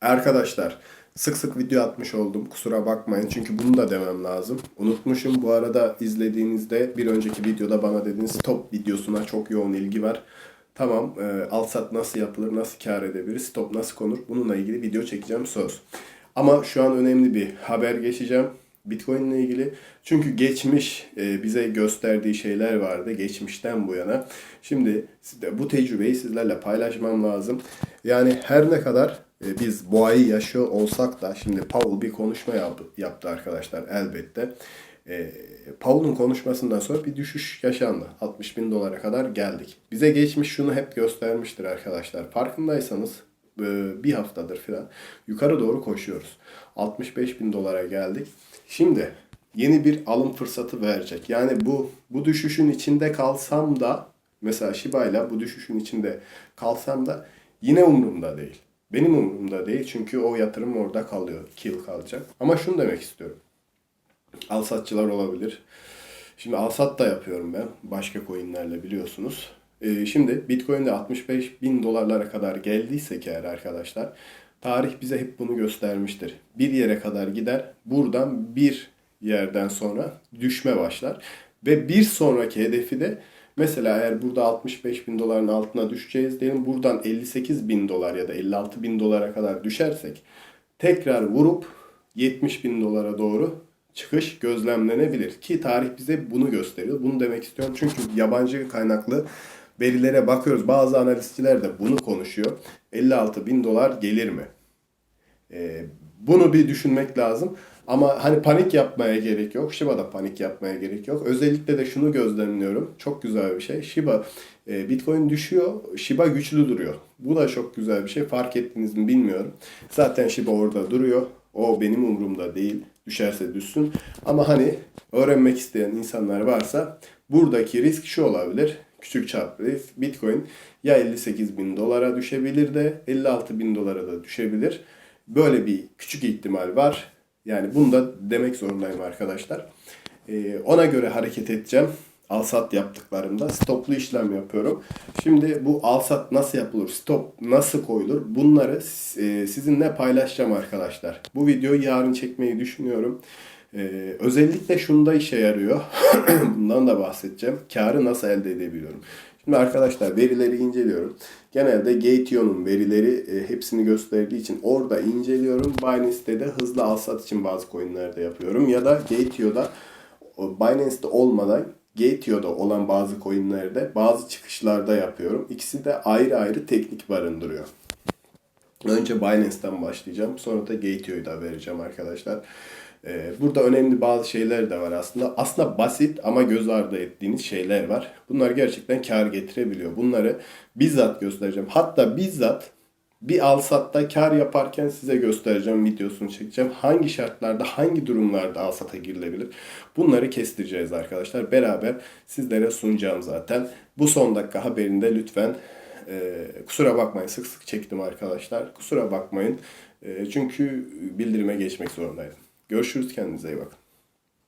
Arkadaşlar sık sık video atmış oldum. Kusura bakmayın çünkü bunu da demem lazım. Unutmuşum. Bu arada izlediğinizde bir önceki videoda bana dediğiniz stop videosuna çok yoğun ilgi var. Tamam, e, alsat nasıl yapılır, nasıl kar edebiliriz, stop nasıl konur bununla ilgili video çekeceğim söz. Ama şu an önemli bir haber geçeceğim. Bitcoin ile ilgili. Çünkü geçmiş e, bize gösterdiği şeyler vardı geçmişten bu yana. Şimdi bu tecrübeyi sizlerle paylaşmam lazım. Yani her ne kadar e, biz boğayı yaşıyor olsak da şimdi Paul bir konuşma yaptı, yaptı arkadaşlar elbette. E, Paul'un konuşmasından sonra bir düşüş yaşandı. 60 bin dolara kadar geldik. Bize geçmiş şunu hep göstermiştir arkadaşlar. Farkındaysanız e, bir haftadır filan yukarı doğru koşuyoruz. 65 bin dolara geldik. Şimdi yeni bir alım fırsatı verecek. Yani bu bu düşüşün içinde kalsam da mesela Shiba ile bu düşüşün içinde kalsam da yine umurumda değil. Benim umurumda değil çünkü o yatırım orada kalıyor. Kill kalacak. Ama şunu demek istiyorum. Alsatçılar olabilir. Şimdi alsat da yapıyorum ben. Başka coinlerle biliyorsunuz. Ee, şimdi Bitcoin'de 65 bin dolarlara kadar geldiysek eğer arkadaşlar tarih bize hep bunu göstermiştir. Bir yere kadar gider. Buradan bir yerden sonra düşme başlar. Ve bir sonraki hedefi de mesela eğer burada 65 bin doların altına düşeceğiz diyelim. Buradan 58 bin dolar ya da 56 bin dolara kadar düşersek tekrar vurup 70 bin dolara doğru çıkış gözlemlenebilir. Ki tarih bize bunu gösteriyor. Bunu demek istiyorum. Çünkü yabancı kaynaklı verilere bakıyoruz. Bazı analistçiler de bunu konuşuyor. 56 bin dolar gelir mi? Ee, bunu bir düşünmek lazım. Ama hani panik yapmaya gerek yok. Shiba'da panik yapmaya gerek yok. Özellikle de şunu gözlemliyorum. Çok güzel bir şey. Shiba, e, Bitcoin düşüyor. Shiba güçlü duruyor. Bu da çok güzel bir şey. Fark ettiniz mi bilmiyorum. Zaten Shiba orada duruyor. O benim umurumda değil. Düşerse düşsün. Ama hani öğrenmek isteyen insanlar varsa buradaki risk şu olabilir. Küçük çaplı risk. Bitcoin ya 58 bin dolara düşebilir de 56 bin dolara da düşebilir. Böyle bir küçük ihtimal var. Yani bunu da demek zorundayım arkadaşlar. Ee, ona göre hareket edeceğim. Alsat yaptıklarımda stoplu işlem yapıyorum. Şimdi bu alsat nasıl yapılır, stop nasıl koyulur bunları e, sizinle paylaşacağım arkadaşlar. Bu videoyu yarın çekmeyi düşünüyorum. Ee, özellikle şunda işe yarıyor. Bundan da bahsedeceğim. Karı nasıl elde edebiliyorum? Şimdi arkadaşlar verileri inceliyorum. Genelde Gateion'un verileri e, hepsini gösterdiği için orada inceliyorum. Binance'de de hızlı alsat için bazı coinlerde yapıyorum. Ya da Gateio'da Binance'de olmadan Gateio'da olan bazı coinlerde bazı çıkışlarda yapıyorum. İkisi de ayrı ayrı teknik barındırıyor. Önce Binance'den başlayacağım. Sonra da Gateio'yu da vereceğim arkadaşlar. Ee, burada önemli bazı şeyler de var aslında. Aslında basit ama göz ardı ettiğiniz şeyler var. Bunlar gerçekten kar getirebiliyor. Bunları bizzat göstereceğim. Hatta bizzat bir alsatta kar yaparken size göstereceğim, videosunu çekeceğim. Hangi şartlarda, hangi durumlarda alsata girilebilir? Bunları kestireceğiz arkadaşlar. Beraber sizlere sunacağım zaten. Bu son dakika haberinde lütfen e, kusura bakmayın sık sık çektim arkadaşlar. Kusura bakmayın. E, çünkü bildirime geçmek zorundaydım. Görüşürüz kendinize iyi bakın.